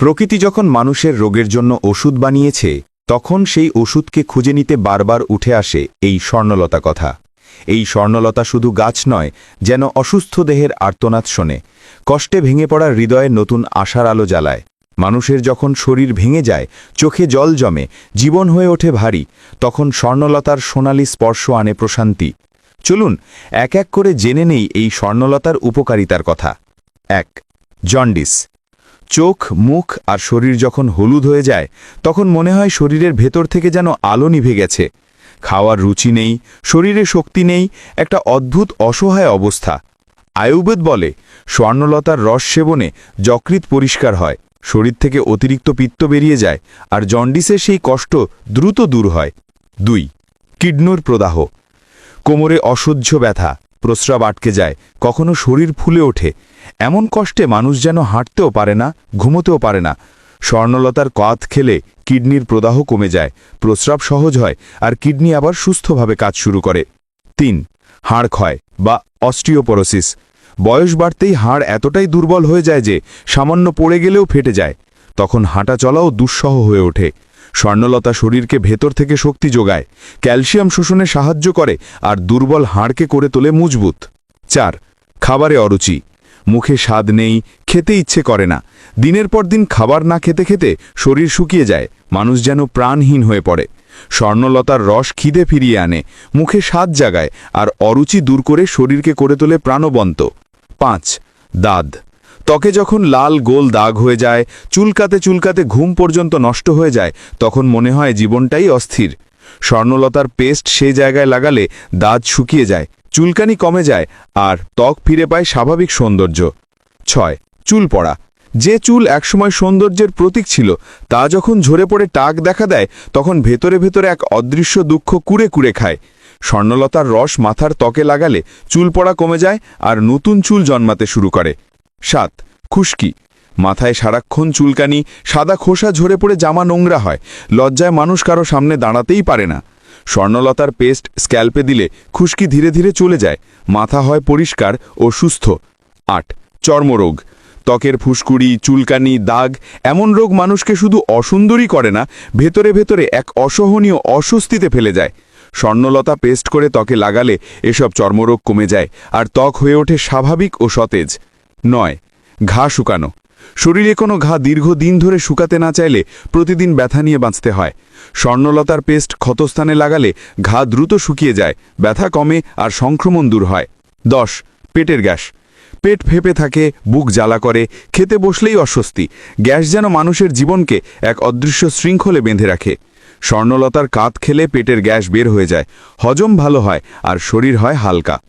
প্রকৃতি যখন মানুষের রোগের জন্য ওষুধ বানিয়েছে, তখন সেই ওষুধকে খুঁজে নিতে বারবার উঠে আসে এই স্বর্ণলতা কথা। এই স্বর্ণলতা শুধু গাছ নয়, যেন অসুস্থ দেহের আর্তনাদ শোনে, কষ্টে ভেঙে পড়া হৃদয়ে নতুন আশার আলো জ্বালায়। মানুষের যখন শরীর ভেঙে যায়, চোখে জল জমে, জীবন হয়ে ওঠে ভারী, তখন স্বর্ণলতার সোনালি স্পর্শ আনে প্রশান্তি। চলুন, এক এক করে জেনে নেই এই স্বর্ণলতার উপকারিতার কথা। এক, জন্ডিস। চোখ, মুখ আর শরীর যখন হলুদ হয়ে যায়, তখন মনে হয় শরীরের ভেতর থেকে যেন আলো নিভে গেছে। খাওয়ার রুচি নেই, শরীরে শক্তি নেই, একটা অদ্ভুত অসহায় অবস্থা। আয়ুর্বেদ বলে, স্বর্ণলতার রস সেবনে যকৃৎ পরিষ্কার হয়, শরীর থেকে অতিরিক্ত পিত্ত বেরিয়ে যায় আর জন্ডিসের সেই কষ্ট দ্রুত দূর হয়। দুই, কিডনুর প্রদাহ। কোমরে অসহ্য ব্যথা। প্রস্রাব আটকে যায়, কখনো শরীর ফুলে ওঠে। এমন কষ্টে মানুষ যেন হাঁটতেও পারে না, ঘুমোতেও পারে না। স্বর্ণলতার কাত খেলে কিডনির প্রদাহ কমে যায়, প্রস্রাব সহজ হয় আর কিডনি আবার সুস্থভাবে কাজ শুরু করে। তিন, হাড় ক্ষয় বা অস্টিওপরোসিস। বয়স বাড়তেই হাড় এতটাই দুর্বল হয়ে যায় যে সামান্য পড়ে গেলেও ফেটে যায়। তখন হাঁটা চলাও দুঃসহ হয়ে ওঠে। স্বর্ণলতা শরীরকে ভেতর থেকে শক্তি যোগায়, ক্যালসিয়াম শোষণে সাহায্য করে আর দুর্বল হাড়কে করে তোলে মজবুত। চার, খাবারে অরুচি। মুখে স্বাদ নেই, খেতে ইচ্ছে করে না। দিনের পর দিন খাবার না খেতে খেতে শরীর শুকিয়ে যায়, মানুষ যেন প্রাণহীন হয়ে পড়ে। স্বর্ণলতার রস খিদে ফিরিয়ে আনে, মুখে স্বাদ জাগায় আর অরুচি দূর করে শরীরকে করে তোলে প্রাণবন্ত। পাঁচ দাদ ত্বকে যখন লাল গোল দাগ হয়ে যায়, চুলকাতে চুলকাতে ঘুম পর্যন্ত নষ্ট হয়ে যায়, তখন মনে হয় জীবনটাই অস্থির। স্বর্ণলতার পেস্ট সেই জায়গায় লাগালে দাঁত শুকিয়ে যায়, চুলকানি কমে যায় আর ত্বক ফিরে পায় স্বাভাবিক সৌন্দর্য। ছয়, চুল পড়া। যে চুল একসময় সৌন্দর্যের প্রতীক ছিল, তা যখন ঝরে পড়ে টাক দেখা দেয়, তখন ভেতরে ভেতরে এক অদৃশ্য দুঃখ কুড়ে কুড়ে খায়। স্বর্ণলতার রস মাথার ত্বকে লাগালে চুল পড়া কমে যায় আর নতুন চুল জন্মাতে শুরু করে। সাত খুশকি। মাথায় সারাক্ষণ চুলকানি, সাদা খোসা ঝরে পড়ে জামা নোংরা হয়, লজ্জায় মানুষ কারও সামনে দাঁড়াতেই পারে না। স্বর্ণলতার পেস্ট স্ক্যাল্পে দিলে খুশকি ধীরে ধীরে চলে যায়, মাথা হয় পরিষ্কার ও সুস্থ। আট, চর্মরোগ। ত্বকের ফুসকুড়ি, চুলকানি, দাগ, এমন রোগ মানুষকে শুধু অসুন্দরই করে না, ভেতরে ভেতরে এক অসহনীয় অস্বস্তিতে ফেলে যায়। স্বর্ণলতা পেস্ট করে ত্বকে লাগালে এসব চর্মরোগ কমে যায়, আর ত্বক হয়ে ওঠে স্বাভাবিক ও সতেজ। নয় ঘা শুকানো। শরীরে কোনো ঘা দীর্ঘদিন ধরে শুকাতে না চাইলে প্রতিদিন ব্যথা নিয়ে বাঁচতে হয়। স্বর্ণলতার পেস্ট ক্ষতস্থানে লাগালে ঘা দ্রুত শুকিয়ে যায়, ব্যথা কমে আর সংক্রমণ দূর হয়। দশ, পেটের গ্যাস। পেট ফেপে থাকে, বুক জ্বালা করে, খেতে বসলেই অস্বস্তি। গ্যাস যেন মানুষের জীবনকে এক অদৃশ্য শৃঙ্খলে বেঁধে রাখে। স্বর্ণলতার কাত খেলে পেটের গ্যাস বের হয়ে যায়। হজম ভালো হয় আর শরীর হয় হালকা।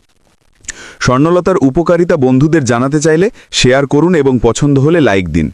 স্বর্ণলতার উপকারিতা বন্ধুদের জানাতে চাইলে শেয়ার করুন এবং পছন্দ হলে লাইক দিন।